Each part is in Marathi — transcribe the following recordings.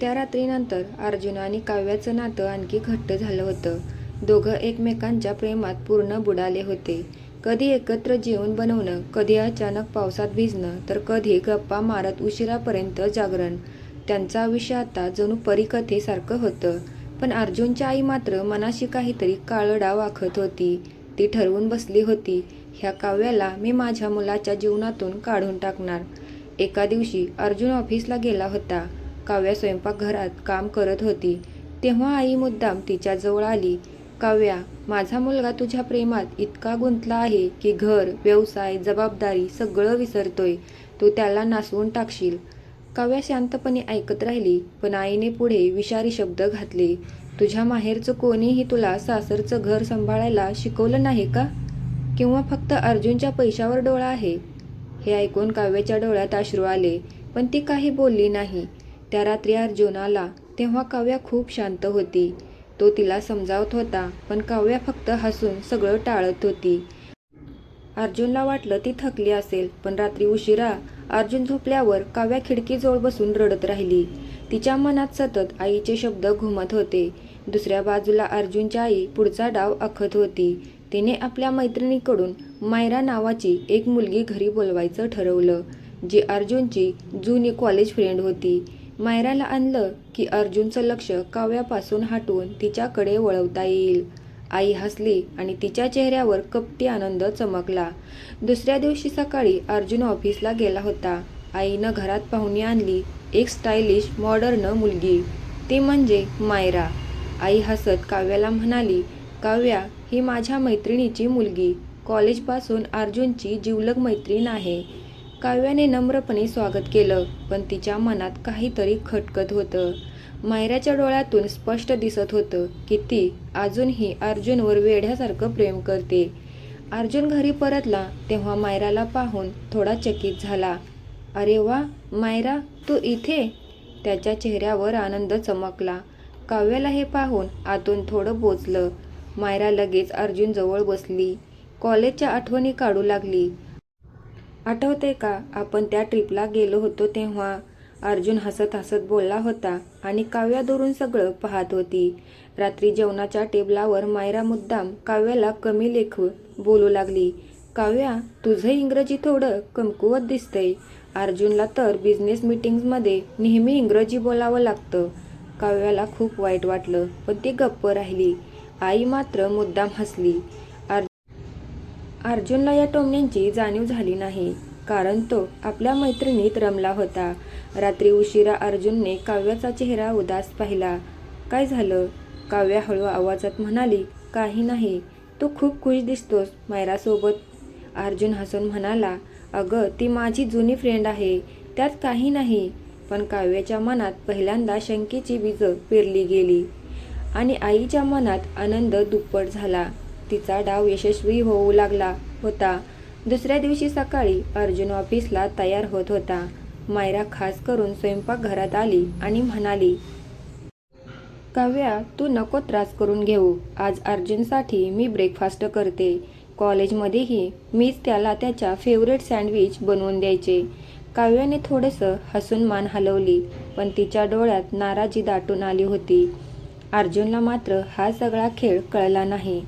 त्या रात्रीनंतर अर्जुन आणि काव्याचं नातं आणखी घट्ट झालं होतं. दोघं एकमेकांच्या प्रेमात पूर्ण बुडाले होते. कधी एकत्र जेवण बनवणं कधी अचानक पावसात भिजणं तर कधी गप्पा मारत उशिरापर्यंत जागरण. त्यांचं आयुष्य आता जणू परिकथेसारखं होतं. पण अर्जुनची आई मात्र मनाशी काहीतरी काळडा वाखत होती. ती ठरवून बसली होती ह्या काव्याला मी माझ्या मुलाच्या जीवनातून काढून टाकणार. एका दिवशी अर्जुन ऑफिसला गेला होता. काव्या स्वयंपाकघरात काम करत होती. तेव्हा आई मुद्दाम तिच्याजवळ आली. काव्या माझा मुलगा तुझ्या प्रेमात इतका गुंतला आहे की घर व्यवसाय जबाबदारी सगळं विसरतोय. तू त्याला नासवून टाकशील. काव्या शांतपणे ऐकत राहिली पण आईने पुढे विषारी शब्द घातले. तुझ्या माहेरचं कोणीही तुला सासरचं घर सांभाळायला शिकवलं नाही का? किंवा फक्त अर्जुनच्या पैशावर डोळा आहे? हे ऐकून काव्याच्या डोळ्यात अश्रू आले पण ती काही बोलली नाही. त्या रात्री अर्जुन आला तेव्हा काव्या खूप शांत होती. तो तिला समजावत होता पण काव्या फक्त हसून सगळं टाळत होती. अर्जुनला वाटलं ती थकली असेल पण रात्री उशिरा अर्जुन झोपल्यावर काव्या खिडकीजवळ बसून रडत राहिली. तिच्या मनात सतत आईचे शब्द घुमत होते. दुसऱ्या बाजूला अर्जुनची आई पुढचा डाव आखत होती. तिने आपल्या मैत्रिणीकडून मायरा नावाची एक मुलगी घरी बोलवायचं ठरवलं जी अर्जुनची जुनी कॉलेज फ्रेंड होती. मायराला आणलं की अर्जुनचं लक्ष काव्यापासून हटवून तिच्याकडे वळवता येईल. आई हसली आणि तिच्या चेहऱ्यावर कपटी आनंद चमकला. दुसऱ्या दिवशी सकाळी अर्जुन ऑफिसला गेला होता. आईनं घरात पाहुणी आणली एक स्टायलिश मॉडर्न मुलगी. ती म्हणजे मायरा. आई हसत काव्याला म्हणाली काव्या ही माझ्या मैत्रिणीची मुलगी. कॉलेजपासून अर्जुनची जिवलग मैत्रीण आहे. काव्याने नम्रपणे स्वागत केलं पण तिच्या मनात काहीतरी खटकत होतं. मायराच्या डोळ्यातून स्पष्ट दिसत होतं की ती अजूनही अर्जुनवर वेढ्यासारखं प्रेम करते. अर्जुन घरी परतला तेव्हा मायराला पाहून थोडा चकित झाला. अरे वा मायरा तू इथे? त्याच्या चेहऱ्यावर आनंद चमकला. काव्याला हे पाहून आतून थोडं बोचलं. मायरा लगेच अर्जुनजवळ बसली. कॉलेजच्या आठवणी काढू लागली. आठवते का? आपण त्या ट्रिपला गेलो होतो तेव्हा. अर्जुन हसत हसत बोलला होता आणि काव्या दुरून सगळं पाहत होती. रात्री जेवणाच्या टेबलावर मायरा मुद्दाम काव्याला कमी लेखू बोलू लागली. काव्या तुझं इंग्रजी थोडं कमकुवत दिसतंय. अर्जुनला तर बिझनेस मीटिंग्समध्ये नेहमी इंग्रजी बोलावं लागतं. काव्याला खूप वाईट वाटलं पण ती गप्प राहिली. आई मात्र मुद्दाम हसली. अर्जुनला या टोमण्यांची जाणीव झाली नाही कारण तो आपल्या मैत्रिणीत रमला होता. रात्री उशिरा अर्जुनने काव्याचा चेहरा उदास पाहिला. काय झालं? काव्या हळू आवाजात म्हणाली काही नाही. तू खूप खुश दिसतोस मायरासोबत. अर्जुन हसून म्हणाला अगं ती माझी जुनी फ्रेंड आहे. त्यात काही नाही. पण काव्याच्या मनात पहिल्यांदा शंकेची बीज पेरली गेली आणि आईच्या मनात आनंद दुप्पट झाला. तिचा डाव यशस्वी होऊ लागला होता. दुसऱ्या दिवशी सकाळी अर्जुन ऑफिसला तयार होत होता. मायरा खास करून स्वयंपाकघरात आली आणि म्हणाली काव्या तू नको त्रास करून घेऊ. आज अर्जुनसाठी मी ब्रेकफास्ट करते. कॉलेजमध्येही मीच त्याला त्याच्या फेवरेट सँडविच बनवून द्यायचे. काव्याने थोडंसं हसून मान हलवली पण तिच्या डोळ्यात नाराजी दाटून आली होती. अर्जुनला मात्र हा सगळा खेळ कळला नाही.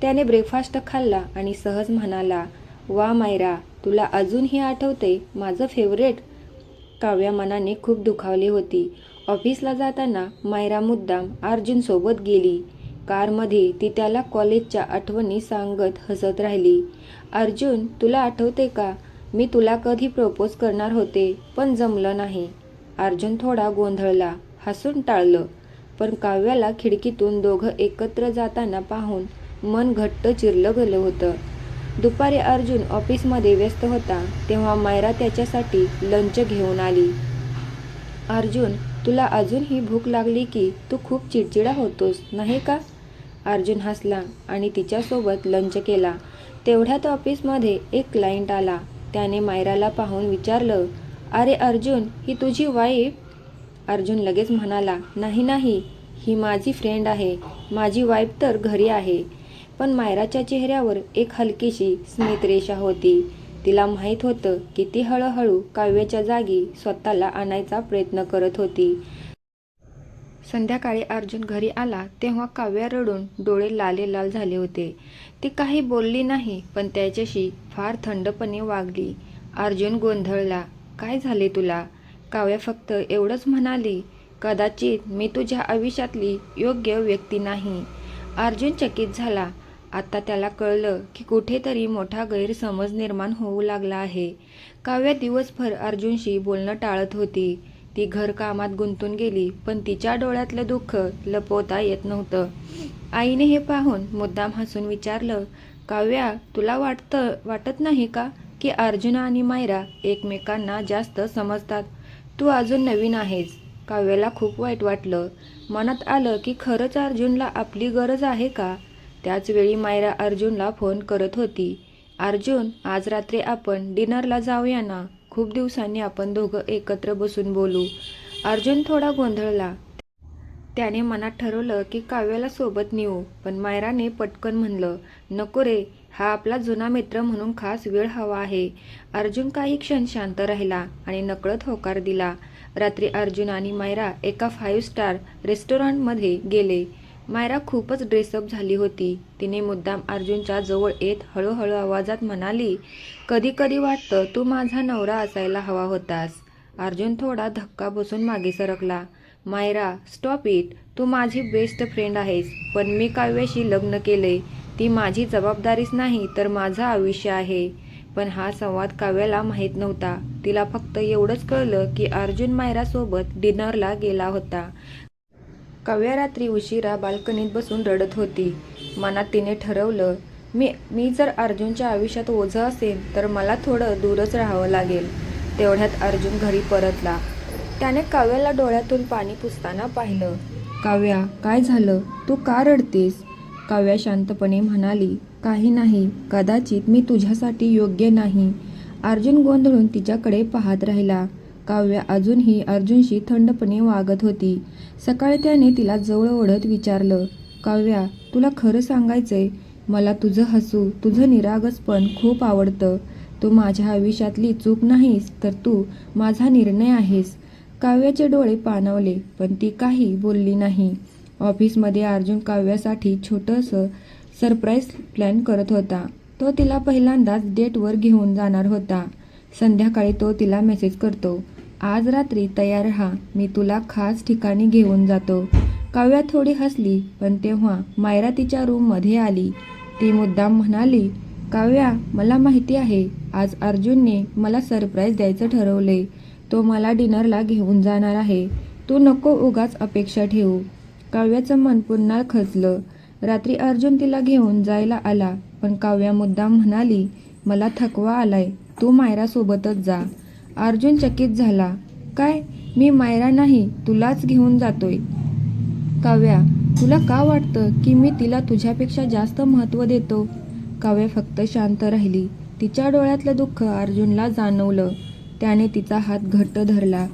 त्याने ब्रेकफास्ट खाल्ला आणि सहज म्हणाला वा मायरा तुला अजूनही आठवते? माझं फेवरेट काव्या मनाने खूप दुखावली होती. ऑफिसला जाताना मायरा मुद्दाम अर्जुनसोबत गेली. कारमध्ये ती त्याला कॉलेजच्या आठवणी सांगत हसत राहिली. अर्जुन तुला आठवते का? मी तुला कधी प्रपोज करणार होते पण जमलं नाही. अर्जुन थोडा गोंधळला हसून टाळलं. पण काव्याला खिडकीतून दोघं एकत्र जाताना पाहून मन घट्ट चिरलं गेलं होतं. दुपारी अर्जुन ऑफिसमध्ये व्यस्त होता तेव्हा मायरा त्याच्यासाठी लंच घेऊन आली. अर्जुन तुला अजूनही भूक लागली की तू खूप चिडचिडा होतोस नाही का? अर्जुन हसला आणि तिच्यासोबत लंच केला. तेवढ्यात ऑफिसमध्ये एक क्लायंट आला. त्याने मायराला पाहून विचारलं अरे अर्जुन ही तुझी वाईफ अर्जुन लगेच म्हणाला नाही नाही ही माझी फ्रेंड आहे. माझी वाईफ तर घरी आहे. पण मायराच्या चेहऱ्यावर एक हलकीशी स्मितरेषा होती. तिला माहीत होतं की ती हळूहळू काव्याच्या जागी स्वतःला आणायचा प्रयत्न करत होती. संध्याकाळी अर्जुन घरी आला तेव्हा काव्या रडून डोळे लाले लाल झाले होते. ती काही बोलली नाही पण त्याच्याशी फार थंडपणे वागली. अर्जुन गोंधळला काय झाले तुला? काव्या फक्त एवढंच म्हणाली कदाचित मी तुझ्या आयुष्यातली योग्य व्यक्ती नाही. अर्जुन चकित झाला आता त्याला कळलं की कुठेतरी मोठा गैरसमज निर्माण होऊ लागला आहे. काव्या दिवसभर अर्जुनशी बोलणं टाळत होती. ती घरकामात गुंतून गेली पण तिच्या डोळ्यातलं दुःख लपवता येत नव्हतं. आईने हे पाहून मुद्दाम हसून विचारलं काव्या तुला वाटतं वाटत नाही का की अर्जुन आणि मायरा एकमेकांना जास्त समजतात? तू अजून नवीन आहेस. काव्याला खूप वाईट वाटलं. मनात आलं की खरंच अर्जुनला आपली गरज आहे का? त्याचवेळी मायरा अर्जुनला फोन करत होती. अर्जुन आज रात्री आपण डिनरला जाऊया ना? खूप दिवसांनी आपण दोघं एकत्र बसून बोलू. अर्जुन थोडा गोंधळला. त्याने मनात ठरवलं की काव्याला सोबत नेऊ पण मायराने पटकन म्हणलं नको रे हा आपला जुना मित्र म्हणून खास वेळ हवा आहे. अर्जुन काही क्षण शांत राहिला आणि नकळत होकार दिला. रात्री अर्जुन आणि मायरा एका फाईव्ह स्टार रेस्टॉरंटमध्ये गेले. मायरा खूपच ड्रेसअप झाली होती. तिने मुद्दाम अर्जुनच्या जवळ येत हळूहळू आवाजात म्हणाली कधी कधी वाटतं तू माझा नवरा असायला हवा होतास. अर्जुन थोडा धक्का बसून मागे सरकला. मायरा स्टॉप इट तू माझी बेस्ट फ्रेंड आहेस पण मी काव्याशी लग्न केले. ती माझी जबाबदारीच नाही तर माझं आयुष्य आहे. पण हा संवाद काव्याला माहीत नव्हता. तिला फक्त एवढंच कळलं की अर्जुन मायरासोबत डिनरला गेला होता. काव्या रात्री उशिरा बाल्कनीत बसून रडत होती. मनात तिने ठरवलं मी मी जर अर्जुनच्या आयुष्यात ओझं असेल तर मला थोडं दूरच राहावं लागेल. तेवढ्यात अर्जुन घरी परतला. त्याने काव्याला डोळ्यातून पाणी पुसताना पाहिलं. काव्या काय झालं? तू का रडतेस? काव्या शांतपणे म्हणाली काही नाही. कदाचित मी तुझ्यासाठी योग्य नाही. अर्जुन गोंधळून तिच्याकडे पाहत राहिला. काव्या अजूनही अर्जुनशी थंडपणे वागत होती. सकाळी त्याने तिला जवळ ओढत विचारलं काव्या तुला खरं सांगायचंय मला तुझं हसू तुझं निरागसपण खूप आवडतं. तू माझ्या आयुष्यातली चूक नाहीस तर तू माझा निर्णय आहेस. काव्याचे डोळे पाणावले पण ती काही बोलली नाही. ऑफिसमध्ये अर्जुन काव्यासाठी छोटंसं सरप्राईज प्लॅन करत होता. तो तिला पहिल्यांदाच डेटवर घेऊन जाणार होता. संध्याकाळी तो तिला मेसेज करतो आज रात्री तयार राहा मी तुला खास ठिकाणी घेऊन जातो. काव्या थोडी हसली पण तेव्हा मायरा तिच्या रूममध्ये आली. ती मुद्दाम म्हणाली काव्या मला माहिती आहे आज अर्जुनने मला सरप्राईज द्यायचं ठरवले तो मला डिनरला घेऊन जाणार आहे. तू नको उगाच अपेक्षा ठेवू. काव्याचं मन पुन्हा खचलं. रात्री अर्जुन तिला घेऊन जायला आला पण काव्या मुद्दाम म्हणाली मला थकवा आलाय. तू मायरासोबतच जा. अर्जुन चकित झाला. काय? मी मायरा नाही तुलाच घेऊन जातोय. काव्या तुला का वाटतं की मी तिला तुझ्यापेक्षा जास्त महत्त्व देतो? काव्या फक्त शांत राहिली. तिच्या डोळ्यातलं दुःख अर्जुनला जाणवलं. त्याने तिचा हात घट्ट धरला.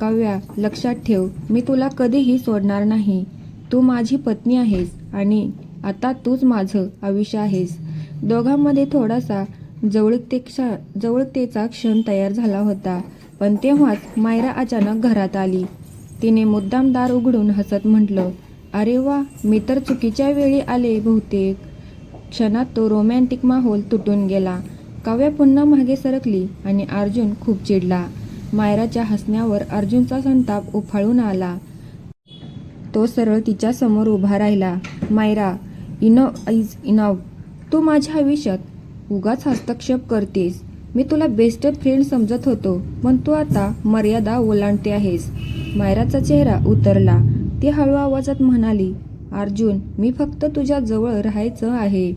काव्या लक्षात ठेव मी तुला कधीही सोडणार नाही. तू माझी पत्नी आहेस आणि आता तूच माझं आयुष्य आहेस. दोघांमध्ये थोडासा जवळतेक्षा जवळतेचा क्षण तयार झाला होता. पण तेव्हाच मायरा अचानक घरात आली. तिने मुद्दाम दार उघडून हसत म्हटलं अरे वा मी तर चुकीच्या वेळी आले बहुतेक. क्षणात तो रोमॅन्टिक माहोल तुटून गेला. काव्या पुन्हा मागे सरकली आणि अर्जुन खूप चिडला. मायराच्या हसण्यावर अर्जुनचा संताप उफाळून आला. तो सरळ तिच्या समोर उभा राहिला. मायरा इनव इज इनव तू माझ्या आयुष्यात उगाच हस्तक्षेप करतेस. मी तुला बेस्ट फ्रेंड समजत होतो पण तू आता मर्यादा ओलांडते आहेस. मायराचा चेहरा उतरला. ती हळू आवाजात म्हणाली अर्जुन मी फक्त तुझ्या जवळ राहायचं आहे.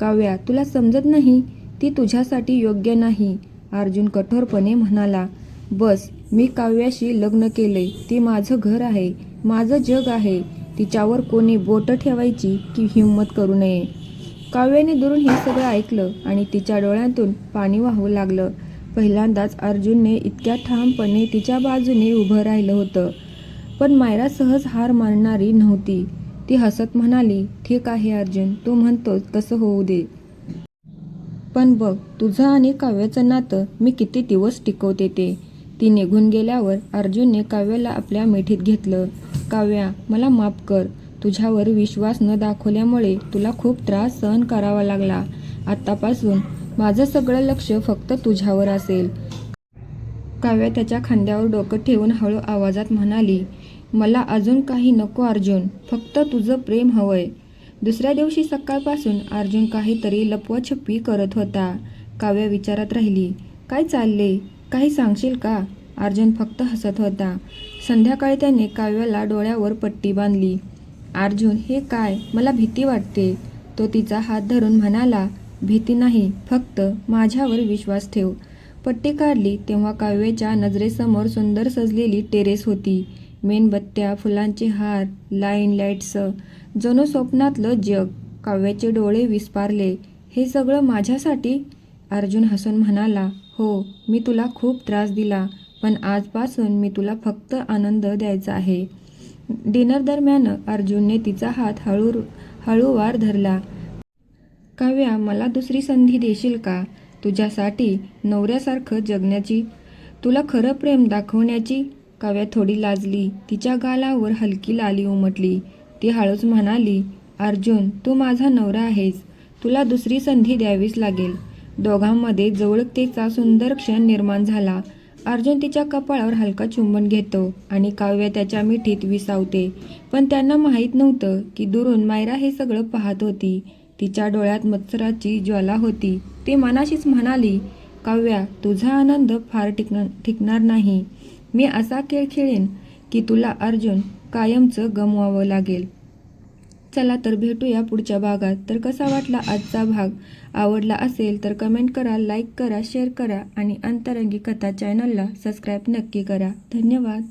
काव्या तुला समजत नाही? ती तुझ्यासाठी योग्य नाही. अर्जुन कठोरपणे म्हणाला बस मी काव्याशी लग्न केले ती माझं घर आहे. माझं जग आहे. तिच्यावर कोणी बोटं ठेवायची की हिंमत करू नये. काव्याने दुरून हे सगळं ऐकलं आणि तिच्या डोळ्यातून पाणी वाहू लागलं. पहिल्यांदाच अर्जुनने इतक्या ठामपणे तिच्या बाजूने उभं राहिलं होतं. पण मायरा सहज हार मानणारी नव्हती. ती हसत म्हणाली ठीक आहे अर्जुन तू म्हणतोस तसं होऊ दे. पण बघ तुझं आणि काव्याचं नातं मी किती दिवस टिकवते ते. ती निघून गेल्यावर अर्जुनने काव्याला आपल्या मिठीत घेतलं. काव्या मला माफ कर. तुझ्यावर विश्वास न दाखवल्यामुळे तुला खूप त्रास सहन करावा लागला. आत्तापासून माझं सगळं लक्ष फक्त तुझ्यावर असेल. काव्या त्याच्या खांद्यावर डोकं ठेवून हळू आवाजात म्हणाली मला अजून काही नको अर्जुन फक्त तुझं प्रेम हवंय. दुसऱ्या दिवशी सकाळपासून अर्जुन काहीतरी लपवाछपवी करत होता. काव्या विचारात राहिली काय चालले? काही सांगशील का? अर्जुन फक्त हसत होता. संध्याकाळी त्याने काव्याला डोळ्यावर पट्टी बांधली. अर्जुन हे काय? मला भीती वाटते. तो तिचा हात धरून म्हणाला भीती नाही फक्त माझ्यावर विश्वास ठेव. पट्टी काढली तेव्हा काव्याच्या नजरेसमोर सुंदर सजलेली टेरेस होती. मेणबत्त्या फुलांचे हार लाईन लाईट्स जणू स्वप्नातलं जग काव्याचे डोळे विस्पारले. हे सगळं माझ्यासाठी? अर्जुन हसून म्हणाला हो मी तुला खूप त्रास दिला पण आजपासून मी तुला फक्त आनंद द्यायचा आहे. डिनर दरम्यान अर्जुनने तिचा हात हळू हळूवार धरला. काव्या मला दुसरी संधी देशील का? तुझ्यासाठी नवऱ्यासारखं जगण्याची तुला खरं प्रेम दाखवण्याची? काव्या थोडी लाजली. तिच्या गालावर हलकी लाली उमटली. ती हळूच म्हणाली अर्जुन तू माझा नवरा आहेस. तुला दुसरी संधी द्यावीच लागेल. दोघांमध्ये जवळतेचा सुंदर क्षण निर्माण झाला. अर्जुन तिच्या कपाळावर हलका चुंबन घेतो आणि काव्य त्याच्या मिठीत विसावते. पण त्यांना माहीत नव्हतं की दुरून मायरा हे सगळं पाहत होती. तिच्या डोळ्यात मत्सराची ज्वाला होती. ती मनाशीच म्हणाली काव्या तुझा आनंद फार टिकणार टिकणार नाही. मी असा खेळ खेळेन की तुला अर्जुन कायमचं गमवावं लागेल. चला तर भेटूया पुढच्या भागात. तर कसा वाटला आजचा भाग? आवडला असेल तर कमेंट करा लाईक करा शेअर करा आणि अंतरंगी कथा चॅनलला सबस्क्राईब नक्की करा. धन्यवाद.